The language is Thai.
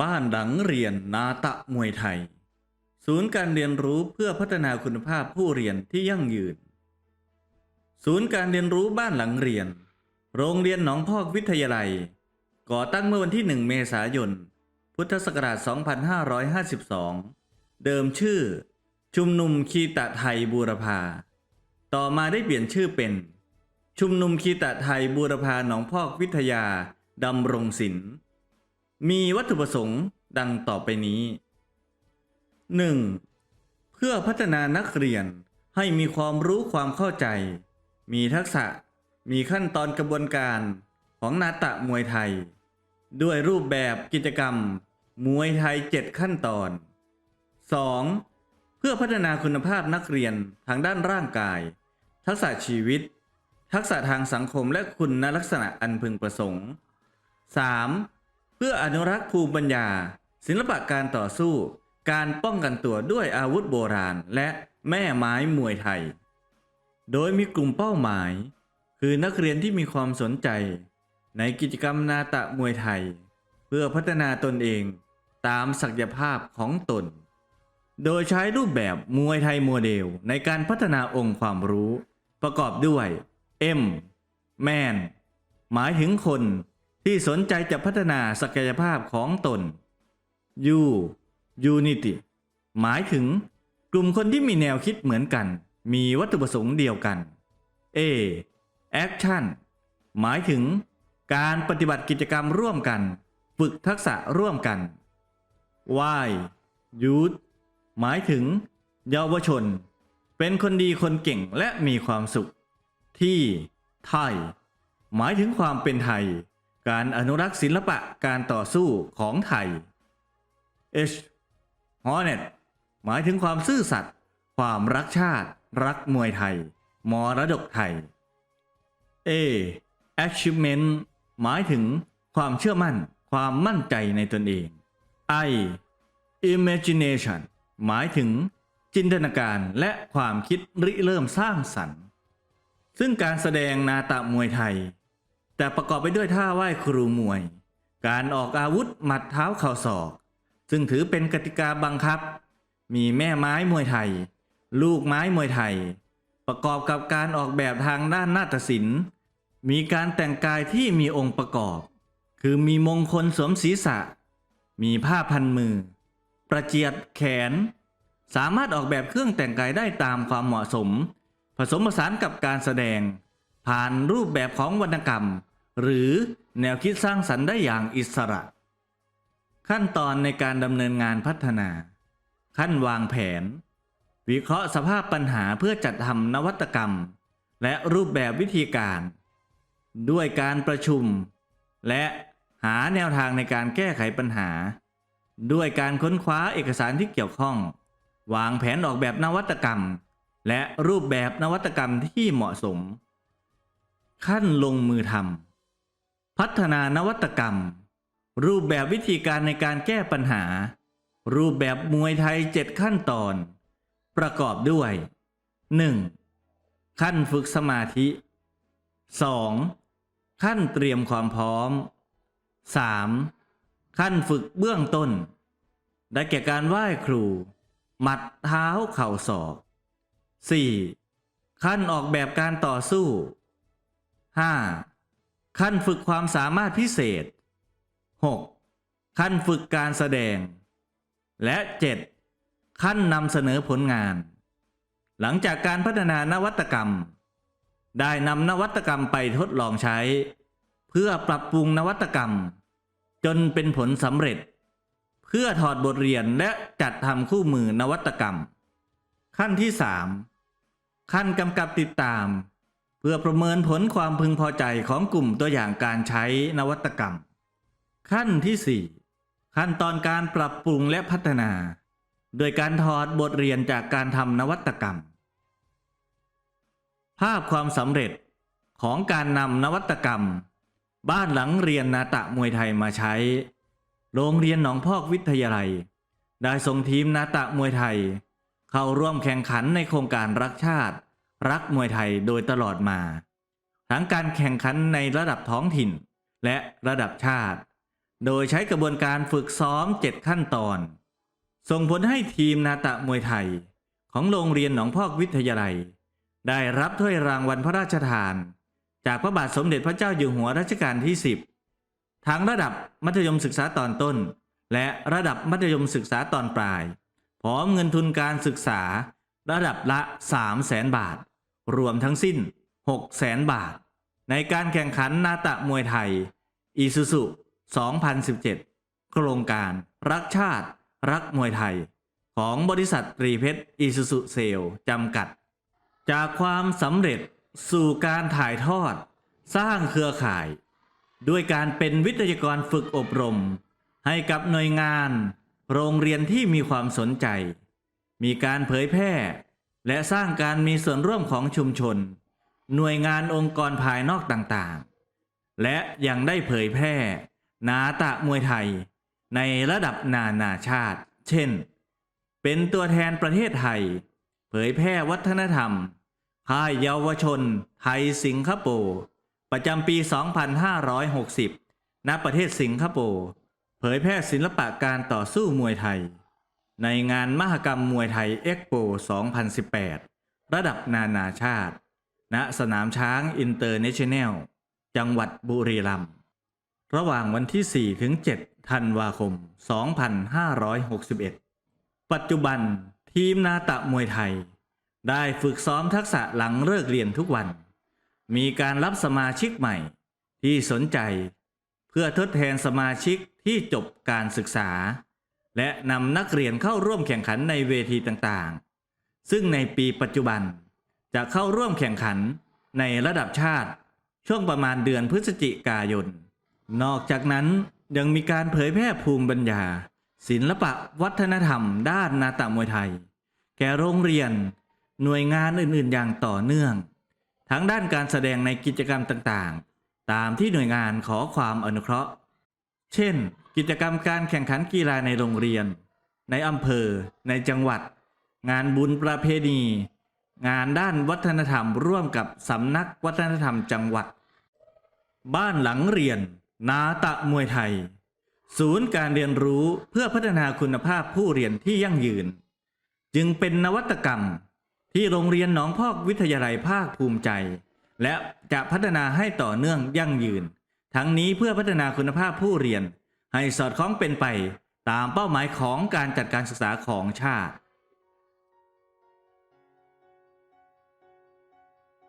บ้านหลังเรียนนาตะมวยไทย ศูนย์การเรียนรู้เพื่อพัฒนาคุณภาพผู้เรียนที่ยั่งยืน ศูนย์การเรียนรู้บ้านหลังเรียน โรงเรียนหนองพอกวิทยาลัย ก่อตั้งเมื่อวันที่ 1 เมษายน พุทธศักราช 2552 เดิมชื่อ ชุมนุมคีตะไทยบูรพา ต่อมาได้เปลี่ยนชื่อเป็น ชุมนุมคีตะไทยบูรพาหนองพอกวิทยาดำรงศิลป์ มีวัตถุประสงค์ดังต่อไปนี้ 1. เพื่อพัฒนานักเรียนให้มีความรู้ความเข้าใจ มีทักษะ มีขั้นตอนกระบวนการของนาตะมวยไทย ด้วยรูปแบบกิจกรรม มวยไทย 7 ขั้นตอน 2. เพื่อพัฒนาคุณภาพนักเรียนทางด้านร่างกาย ทักษะชีวิต ทักษะทางสังคมและคุณลักษณะอันพึงประสงค์ 3. เพื่ออนุรักษ์ภูมิปัญญา ศิลปะการต่อสู้ การป้องกันตัวด้วยอาวุธโบราณ และแม่ไม้มวยไทย โดยมีกลุ่มเป้าหมาย คือนักเรียนที่มีความสนใจ ในกิจกรรมนาตะมวยไทย เพื่อพัฒนาตนเองตามศักยภาพของตน โดยใช้รูปแบบมวยไทยโมเดลในการพัฒนาองค์ความรู้ ประกอบด้วย M Man หมายถึงคน ที่สนใจจะพัฒนาศักยภาพของตน U Unity หมายถึงกลุ่มคนที่มีแนวคิดเหมือนกัน มีวัตถุประสงค์เดียวกัน A Action หมายถึงการปฏิบัติกิจกรรมร่วมกัน ฝึกทักษะร่วมกัน Y Youth หมายถึง เยาวชน เป็นคนดีคนเก่งและมีความสุข ที่ ไทย หมายถึงความเป็นไทย การอนุรักษ์ศิลปะการต่อสู้ของไทย H Hornet หมายถึงความซื่อสัตย์ความรักชาติ รักมวยไทย มรดกไทย A Achievement หมายถึงความเชื่อมั่น ความมั่นใจในตนเอง I Imagination หมายถึงจินตนาการและความคิดริเริ่มสร้างสรรค์ ซึ่งการแสดงนาตะมวยไทย แต่ประกอบไปด้วยท่าไหว้ครูมวย การออกอาวุธหมัดเท้าเข่าศอก ซึ่งถือเป็นกติกาบังคับ มีแม่ไม้มวยไทย ลูกไม้มวยไทย ประกอบกับการออกแบบทางด้านนาฏศิลป์ มีการแต่งกายที่มีองค์ประกอบ คือมีมงคลสวมศีรษะ มีผ้าพันมือ ประเจียดแขน สามารถออกแบบเครื่องแต่งกายได้ตามความเหมาะสม ผสมผสานกับการแสดง ผ่านรูปแบบของวรรณกรรม หรือแนวคิดสร้างสรรค์ได้อย่างอิสระ ขั้นตอนในการดำเนินงานพัฒนา ขั้นวางแผน วิเคราะห์สภาพปัญหาเพื่อจัดทำนวัตกรรม และรูปแบบวิธีการ ด้วยการประชุม และหาแนวทางในการแก้ไขปัญหา ด้วยการค้นคว้าเอกสารที่เกี่ยวข้อง วางแผนออกแบบนวัตกรรม และรูปแบบนวัตกรรมที่เหมาะสม ขั้นลงมือทำพัฒนานวัตกรรม รูปแบบวิธีการในการแก้ปัญหา รูปแบบมวยไทย 7 ขั้นตอน ประกอบด้วย 1. ขั้นฝึกสมาธิ 2. ขั้นเตรียมความพร้อม 3. ขั้นฝึกเบื้องต้น ได้แก่การไหว้ครู หมัดเท้าเข่าศอก 4. ขั้นออกแบบการต่อสู้ 5. ขั้นฝึกความสามารถพิเศษ 6. ขั้นฝึกการแสดง และ 7. ขั้นนำเสนอผลงาน หลังจากการพัฒนานวัตกรรม ได้นำนวัตกรรมไปทดลองใช้ เพื่อปรับปรุงนวัตกรรม จนเป็นผลสำเร็จ เพื่อถอดบทเรียนและจัดทำคู่มือนวัตกรรม ขั้นที่ 3 ขั้นกำกับติดตาม พื่อประเมินผลความพึงพอใจของกลุ่มตัวอย่างการใช้นวัตกรรม ขั้นที่ 4 ขั้นตอนการปรับปรุงและพัฒนา โดยการถอดบทเรียนจากการทำนวัตกรรม ภาพความสำเร็จของการนำนวัตกรรม บ้านหลังเรียนนาตะมวยไทยมาใช้ โรงเรียนหนองพอกวิทยาลัย ได้ส่งทีมนาตะมวยไทย เข้าร่วมแข่งขันในโครงการรักชาติ รักมวยไทยโดยตลอดมา ทั้งการแข่งขันในระดับท้องถิ่น และระดับชาติ โดยใช้กระบวนการฝึกซ้อม 7 ขั้นตอน ส่งผลให้ทีมนาตะมวยไทย ของโรงเรียนหนองพอกวิทยาลัย ได้รับถ้วยรางวัลพระราชทาน จากพระบาทสมเด็จพระเจ้าอยู่หัวรัชกาลที่ 10 ทั้งระดับมัธยมศึกษาตอนต้น และระดับมัธยมศึกษาตอนปลาย พร้อมเงินทุนการศึกษาระดับละ 3 0 0แสนบาท รวมทั้งสิ้น 6 0แสนบาท ในการแข่งขันนาตะมวยไทยอีซูซุ2017 โครงการรักชาติรักมวยไทย ของบริษัทตรีเพชรอีซูซุเซลจำกัด จากความสำเร็จสู่การถ่ายทอด สร้างเครือข่าย ด้วยการเป็นวิทยากรฝึกอบรม ให้กับหน่วยงาน โรงเรียนที่มีความสนใจ มีการเผยแพร่ และสร้างการมีส่วนร่วมของชุมชน หน่วยงานองค์กรภายนอกต่างๆ และยังได้เผยแพร่ นาตะมวยไทย ในระดับนานาชาติ เช่น เป็นตัวแทนประเทศไทย เผยแพร่วัฒนธรรม ค่ายเยาวชน ไทยสิงคโปร์ประจำปี 2560 ณ ประเทศสิงคโปร์ เผยแพร่ศิลปะการต่อสู้มวยไทย ในงานมหกรรมมวยไทยเอ็กโป 2018 ระดับนานาชาติ ณ สนามช้างอินเตอร์เนชั่นแนล จังหวัดบุรีรัมย์ ระหว่างวันที่ 4 ถึง 7 ธันวาคม 2561 ปัจจุบันทีมนาตะมวยไทย ได้ฝึกซ้อมทักษะหลังเลิกเรียนทุกวัน มีการรับสมาชิกใหม่ที่สนใจ เพื่อทดแทนสมาชิกที่จบการศึกษา และนำนักเรียนเข้าร่วมแข่งขันในเวทีต่างๆ ซึ่งในปีปัจจุบันจะเข้าร่วมแข่งขันในระดับชาติ ช่วงประมาณเดือนพฤศจิกายน นอกจากนั้นยังมีการเผยแพร่ภูมิปัญญา ศิลปะวัฒนธรรม ด้านนาตะมวยไทย แก่โรงเรียน หน่วยงานอื่นๆ อย่างต่อเนื่อง ทั้งด้านการแสดงในกิจกรรมต่างๆ ตามที่หน่วยงานขอความอนุเคราะห์ เช่น กิจกรรมการแข่งขันกีฬาในโรงเรียน ในอำเภอ ในจังหวัด งานบุญประเพณี งานด้านวัฒนธรรมร่วมกับสำนักวัฒนธรรมจังหวัด บ้านหลังเรียน นาตะมวยไทย ศูนย์การเรียนรู้เพื่อพัฒนาคุณภาพผู้เรียนที่ยั่งยืน จึงเป็นนวัตกรรมที่โรงเรียนหนองพอกวิทยาลัยภาคภูมิใจ และจะพัฒนาให้ต่อเนื่องยั่งยืน ทั้งนี้เพื่อพัฒนาคุณภาพผู้เรียน ให้สอดคล้องเป็นไป ตามเป้าหมายของการจัดการศึกษาของชาติ